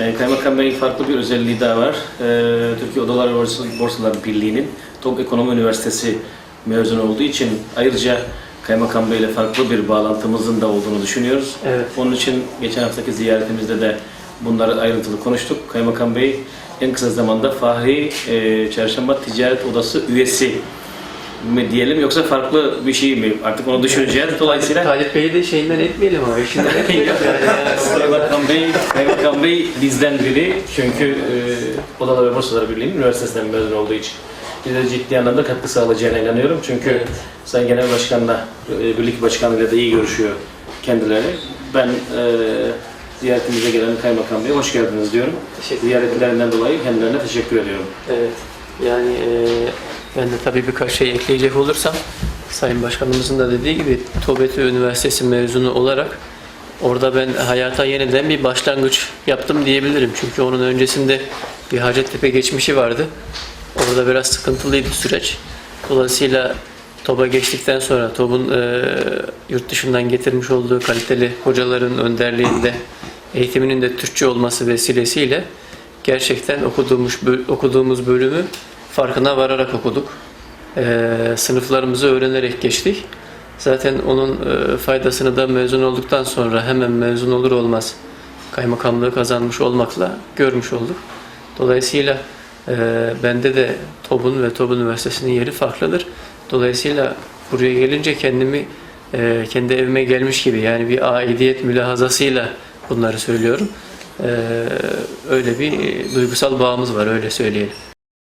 Ee, Kaymakam Bey'in farklı bir özelliği daha var. Ee, Türkiye Odalar Borsalar Birliği'nin TOG Ekonomi Üniversitesi mezunu olduğu için ayrıca Kaymakam Bey ile farklı bir bağlantımızın da olduğunu düşünüyoruz. Evet. Onun için geçen haftaki ziyaretimizde de bunları ayrıntılı konuştuk. Kaymakam Bey en kısa zamanda Fahri e, Çarşamba Ticaret Odası üyesi mi diyelim yoksa farklı bir şey mi? Artık onu düşüneceğiz. Dolayısıyla Talip Bey'i de şeyinden etmeyelim ama işinden etmeyelim. yani. Bey, Kaymakam Bey bizden biri çünkü e, Odalar ve Borsalar Birliği'nin üniversitesinden mezun olduğu için bize ciddi anlamda katkı sağlayacağına inanıyorum. Çünkü Evet. Sayın Genel Başkan'la, e, Birlik Başkanı'yla da iyi görüşüyor kendileri. Ben e, ziyaretimize gelen Kaymakam Bey'e hoş geldiniz diyorum. Ziyaretlerinden dolayı kendilerine teşekkür ediyorum. Evet. Yani e, ben de tabii birkaç şey ekleyecek olursam Sayın Başkanımızın da dediği gibi TOBETÜ Üniversitesi mezunu olarak orada ben hayata yeniden bir başlangıç yaptım diyebilirim. Çünkü onun öncesinde bir Hacettepe geçmişi vardı. Orada biraz sıkıntılıydı süreç. Dolayısıyla TOB'a geçtikten sonra TOB'un e, yurt dışından getirmiş olduğu kaliteli hocaların önderliğinde eğitiminin de Türkçe olması vesilesiyle gerçekten okuduğumuz, okuduğumuz bölümü farkına vararak okuduk. E, sınıflarımızı öğrenerek geçtik. Zaten onun e, faydasını da mezun olduktan sonra hemen mezun olur olmaz kaymakamlığı kazanmış olmakla görmüş olduk. Dolayısıyla e, bende de TOB'un ve TOB Üniversitesi'nin yeri farklıdır. Dolayısıyla buraya gelince kendimi e, kendi evime gelmiş gibi yani bir aidiyet mülahazasıyla bunları söylüyorum. E, öyle bir duygusal bağımız var öyle söyleyelim.